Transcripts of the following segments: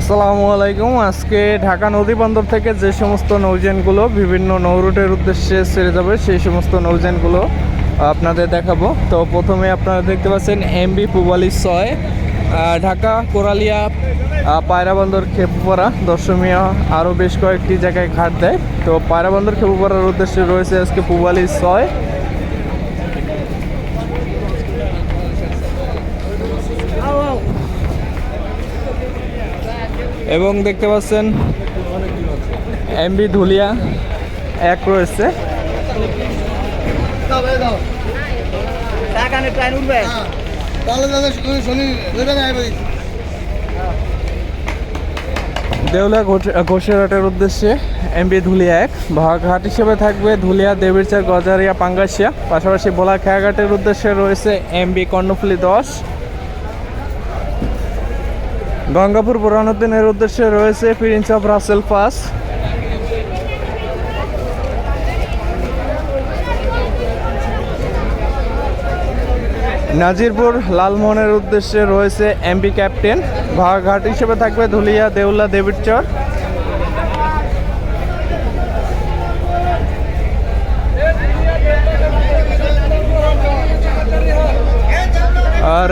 আসসালামু আলাইকুম। আজকে ঢাকা নদী বন্দর থেকে যে সমস্ত নৌযানগুলো বিভিন্ন নৌরুটের উদ্দেশ্যে ছেড়ে যাবে, সেই সমস্ত নৌযানগুলো আপনাদের দেখাবো। তো প্রথমে আপনারা দেখতে পাচ্ছেন এমবি পুবালি ছয় ঢাকা, কোরালিয়া পায়রা বন্দর খেপুপাড়া। দর্শনীয় আরও বেশ কয়েকটি জায়গায় ঘাট দেয়। তো পায়রা বন্দর খেপুপাড়ার উদ্দেশ্যে রয়েছে আজকে পুবালি ছয়। এবং দেখতে পাচ্ছেন এমবি ধুলিয়া এক রয়েছে। আইবে দেউলা ঘোষেরহাটের উদ্দেশ্যে এমবি ধুলিয়া এক। ভাগঘাট হিসেবে থাকবে ধুলিয়া দেবীরচার গজারিয়া পাঙ্গাসিয়া। পাশাপাশি বোলা খেয়াঘাটের উদ্দেশ্যে রয়েছে এমবি কর্ণফুলি দশ। গঙ্গাপুর বুরহানুদ্দিনের উদ্দেশ্যে রয়েছে prince of Rasel pass Nazirpur লালমোহনের উদ্দেশ্যে রয়েছে এমপি ক্যাপ্টেন ভাগাঘাট হিসেবে থাকবে Dhulia, Deula Debirchar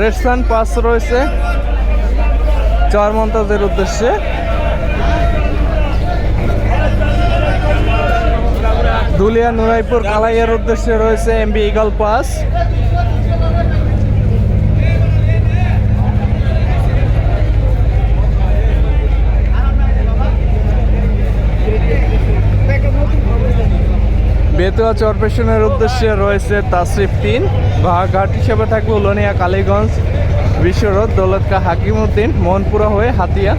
red sun pass রয়েছে চরমন্তাজের উদ্দেশ্যে। দুলিয়া নুরাইপুর কালাইয়ের উদ্দেশ্যে রয়েছে এমবি ইগল পাস। বেতুয়া চরপেশনের উদ্দেশ্যে রয়েছে তাসরিফ তিন। বাঘাট হিসেবে থাকবে উলনিয়া কালীগঞ্জ। বিশ্বরোড দৌলতকা হাকিমউদ্দিন মনপুরা হয়ে হাতিয়া।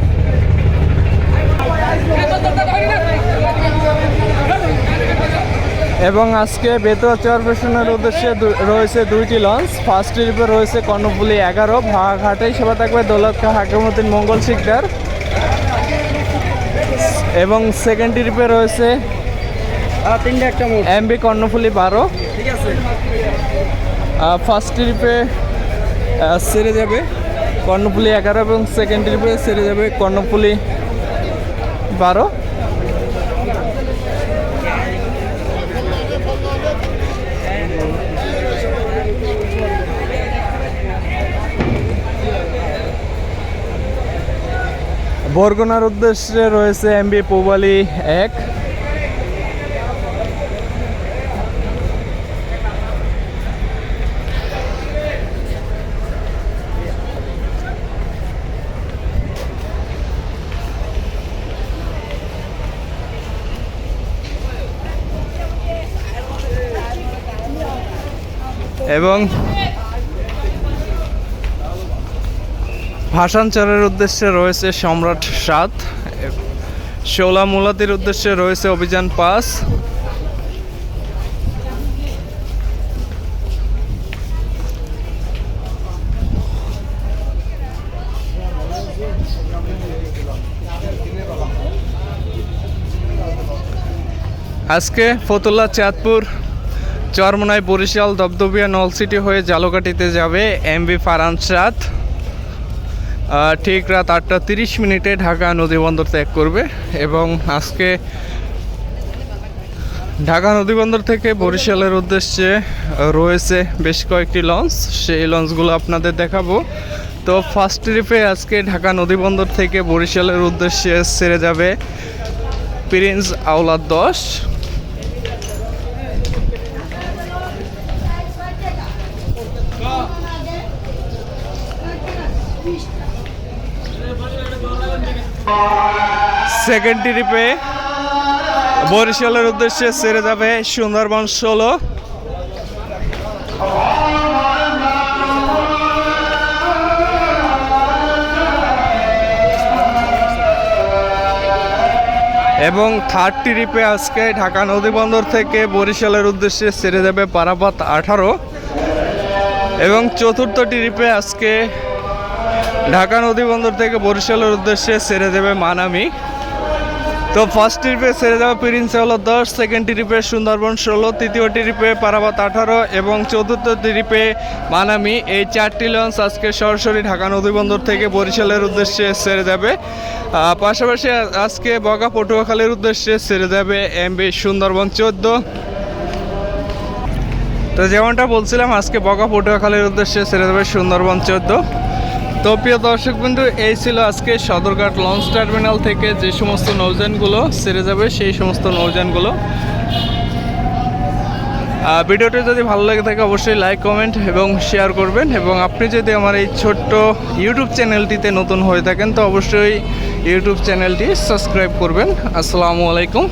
এবং আজকে বেতুয়া চরপেশনের উদ্দেশ্যে রয়েছে দুইটি লঞ্চ। ফার্স্ট ট্রিপে রয়েছে কর্ণফুলি এগারো। ভাঘাটে সেবা থাকবে দৌলত দৌলতকা হাকিমউদ্দিন মঙ্গল শিকদার। এবং সেকেন্ড ট্রিপে রয়েছে তিনটা একটা এমবি কর্ণফুলি বারো। ঠিক আছে। ফার্স্ট ট্রিপে সেরে যাবে কর্ণফুলি এগারো এবং সেকেন্ড ট্রিপে সেরে যাবে কর্ণফুলি বারো। বরগুনার উদ্দেশ্যে রয়েছে এমবি পুবালি এক। এবং ভাষাঞ্চরের উদ্দেশ্যে রয়েছে সম্রাট সাত, শোলা মুলাতির উদ্দেশ্যে রয়েছে অভিযান পাস আজকে ফতুল্লা চাঁদপুর চরমনাই বরিশাল দবদবিয়া নলসিটি হয়ে জালকাটিতে যাবে এমবি ফারান সাত ঠিক রাত আটটা তিরিশ মিনিটে ঢাকা নদীবন্দর ত্যাগ করবে এবং আজকে ঢাকা নদীবন্দর থেকে বরিশালের উদ্দেশ্যে রয়েছে বেশ কয়েকটি লঞ্চ। সেই লঞ্চগুলো আপনাদের দেখাবো। তো ফার্স্ট ট্রিপে আজকে ঢাকা নদীবন্দর থেকে বরিশালের উদ্দেশ্যে ছেড়ে যাবে প্রিন্স আওলাদ দশ। সেকেন্ড ট্রিপে বরিশালের উদ্দেশ্যে ছেড়ে যাবে সুন্দরবন ষোলো। এবং থার্ড ট্রিপে আজকে ঢাকা নদীবন্দর থেকে বরিশালের উদ্দেশ্যে ছেড়ে যাবে পারাপাত আঠারো। এবং চতুর্থ ট্রিপে আজকে ঢাকা নদীবন্দর থেকে বরিশালের উদ্দেশ্যে ছেড়ে দেবে মানামি। তো ফার্স্ট ট্রিপে ছেড়ে যাওয়া প্রিন্স হলো দশ সেকেন্ড ট্রিপে সুন্দরবন ষোলো, তৃতীয় ট্রিপে পারাবাত আঠারো এবং চতুর্থ ট্রিপে মানামি। এই চারটি লঞ্চ আজকে সরাসরি ঢাকা নদীবন্দর থেকে বরিশালের উদ্দেশ্যে ছেড়ে যাবে পাশাপাশি আজকে বগা পটুয়াখালীর উদ্দেশ্যে ছেড়ে যাবে এমবি সুন্দরবন চোদ্দ। তো যেমনটা বলছিলাম, আজকে বগা পটুয়াখালীর উদ্দেশ্যে ছেড়ে যাবে সুন্দরবন চোদ্দ। তো প্রিয় দর্শক বন্ধু এই ছিল আজকে সদরঘাট লঞ্চ টার্মিনাল থেকে যে সমস্ত নৌযানগুলো ছেড়ে যাবে সেই সমস্ত নৌযানগুলো। আহ, ভিডিওটি যদি ভালো লাগে থাকে অবশ্যই লাইক কমেন্ট এবং শেয়ার করবেন। এবং আপনি যদি আমার এই ছোট্ট ইউটিউব চ্যানেলটিতে নতুন হয়ে থাকেন তো অবশ্যই ইউটিউব চ্যানেলটি সাবস্ক্রাইব করবেন। আসসালামু আলাইকুম।